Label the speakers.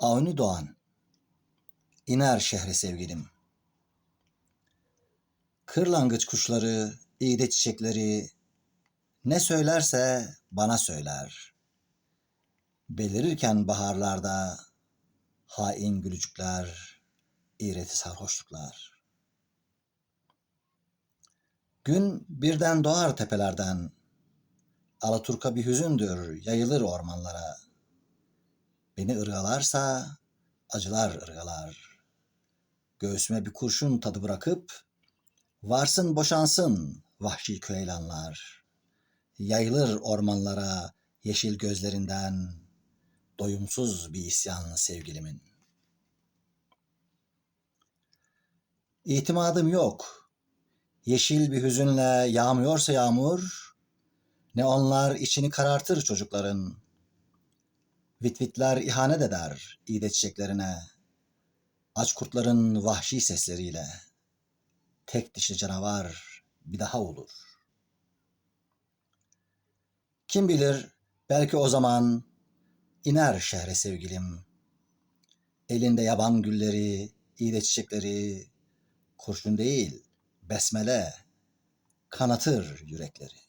Speaker 1: Avni Doğan İner şehre sevgilim Kırlangıç kuşları, iğde çiçekleri ne söylerse bana söyler. Belirirken baharlarda hain gülücükler, iğreti sarhoşluklar. Gün birden doğar tepelerden, Alaturka bir hüzündür, yayılır ormanlara. Beni ırgalarsa acılar ırgalar. Göğsüme bir kurşun tadı bırakıp, varsın boşansın vahşi köylanlar. Yayılır ormanlara yeşil gözlerinden, doyumsuz bir isyan sevgilimin. İtimadım yok. Yeşil bir hüzünle yağmıyorsa yağmur, ne onlar içini karartır çocukların. Vitvitler ihanet eder iğde çiçeklerine. Aç kurtların vahşi sesleriyle. Tek dişli canavar bir daha olur. Kim bilir belki o zaman iner şehre sevgilim. Elinde yaban gülleri, iğde çiçekleri, kurşun değil, besmele, kanatır yürekleri.